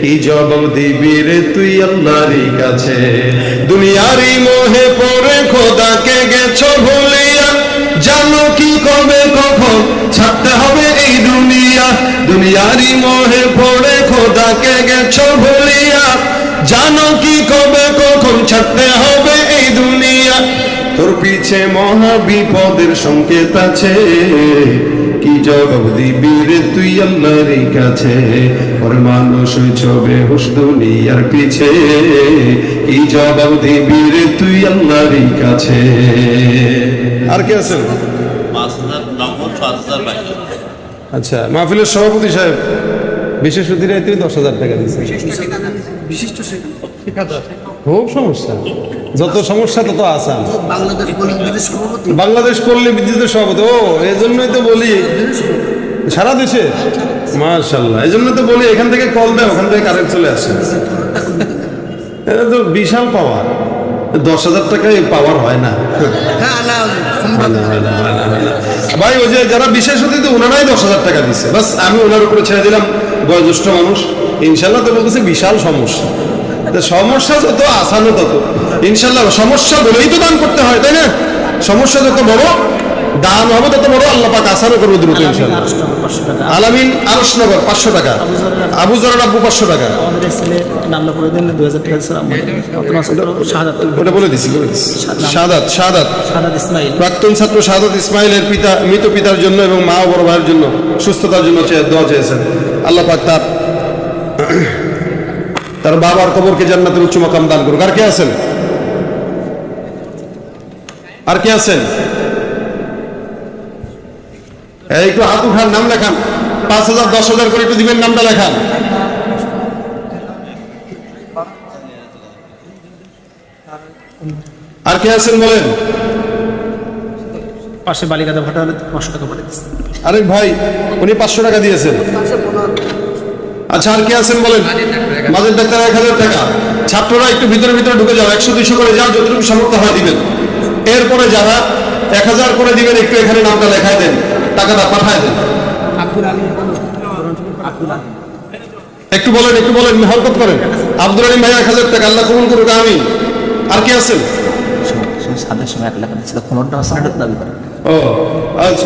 কি জবাব দিবি রে তুই আল্লাহরই কাছে? দুনিয়ারই মোহে পড়ে খোদাকে গেছো ভুলিয়া। জানো কি কবে, কখন ছাড়তে হবে এই দুনিয়া। দুনিয়ারই মোহে পড়ে খোদাকে গেছো ভুলিয়া। জানো কি কবে, কখন ছাড়তে হবে এই দুনিয়া। তোর পিছে মহা বিপদের সংকেত আছে। কি জবাব দিবি রে তুই আল্লাহর কাছে? ওর মানুষ ছবে হুস দুনিয়ার পিছে। কি জবাব দিবি রে তুই আল্লাহর কাছে? আর কে আছেন পাঁচ হাজার নম্বর পাঁচ হাজার বাইশ আচ্ছা মাহফিলের সভাপতি সাহেব বিশেষ অতিরিক্ত দশ হাজার টাকা দিচ্ছে বিশিষ্ট খুব সমস্যা। যত সমস্যা তত আসান বাংলাদেশ পল্লী বিদ্যুতের সভাপতি? ও এই জন্যই তো বলি। সারা দেশে? মাশাল্লাহ এই জন্য তো বলি এখান থেকে কল দেয় ওখান থেকে কারেন্ট চলে আসে। এটা তো বিশাল পাওয়ার। দশ হাজার টাকায় পাওয়ার হয় না। ভাই ওই যে যারা বিশেষ অতিথি ওনারাই দশ হাজার টাকা দিচ্ছে বাস আমি ওনার উপরে ছেড়ে দিলাম। বয়োজ্যেষ্ঠ মানুষ। ইনশাল্লাহ তো বলতেছে বিশাল সমস্যা। সমস্যা যত আসানো তত। ইনশাল্লাহ সমস্যা বলেই তো দান করতে হয় তাই না? সমস্যা যত বড় দান হবে তত বড় আল্লাহ পাক আসানও করব দ্রুত ইনশাল্লাহ। আলামিন আরশনগর পাঁচশো টাকা। আবু জরার আব্বু। পাঁচশো টাকা। ওটা বলে দিছি বলে দিছি। শাহাদাত ইসমাইল। প্রাক্তন ছাত্র শাহাদত ইসমাইলের পিতা মৃত পিতার জন্য এবং মা ও বড় ভাইয়ের জন্য সুস্থতার জন্য দোয়া চেয়েছেন। আল্লাহ পাক তার তার বাবার কবরকে জান্নাতের উচ্চ মাকাম দান করুক। আর কে আছেন? আর কে আছেন? একটু হাত উঠান নাম লেখান। পাঁচ হাজার দশ হাজার করে একটু দিবেন নামটা লেখান। আর কে আছেন বলেন? পাশে বালিকাদা ভাটার পাঁচশো টাকা দিচ্ছে আরেক ভাই উনি পাঁচশো টাকা দিয়েছেন। আচ্ছা আর কে আছেন বলেন? মাঝের ডাক্তার এক হাজার টাকা। ছাত্ররা একটু ভিতরে ভিতরে ঢুকে যাও একশো দুইশো করে যাও যতটুকু সামর্থ্য হয় দিবেন। এরপরে যারা এক হাজার করে দিবেন একটু এখানে নামটা লেখায় দেন টাকাটা পাঠায় দেন। একটু বলেন একটু বলেন হরকত করেন। আব্দুল আলিম ভাই এক হাজার টাকা আল্লাহ কবুল করুক আমি আর কে আছেন? ও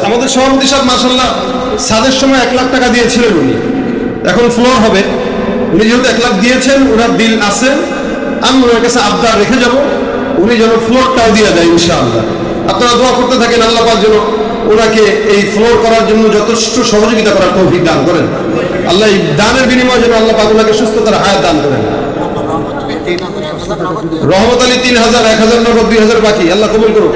আমাদের সভাপতি সাহেব মাসাল্লাহ সাদের সময় এক লাখ টাকা দিয়েছিলেন উনি। এখন ফ্লোর হবে। উনি যেহেতু এক লাখ দিয়েছেন ওনার দিল আছে, আমি ওনার কাছে আবদার রেখে যাব, উনি যেন ফ্লোরটাও দিয়ে দেয় ইনশাআল্লাহ। আপনারা দোয়া করতে থাকেন, আল্লাহ পাক যেন ওনাকে এই ফ্লোর করার জন্য যথেষ্ট সহযোগিতা করার তৌফিক দান করেন। আল্লাহ এই দানের বিনিময়ে যেন আল্লাহ পাক ওনাকে সুস্থতার হায়াত দান করেন। রহমত আলী তিন হাজার, এক হাজার নগদ, দুই হাজার বাকি। আল্লাহ কবুল করুক।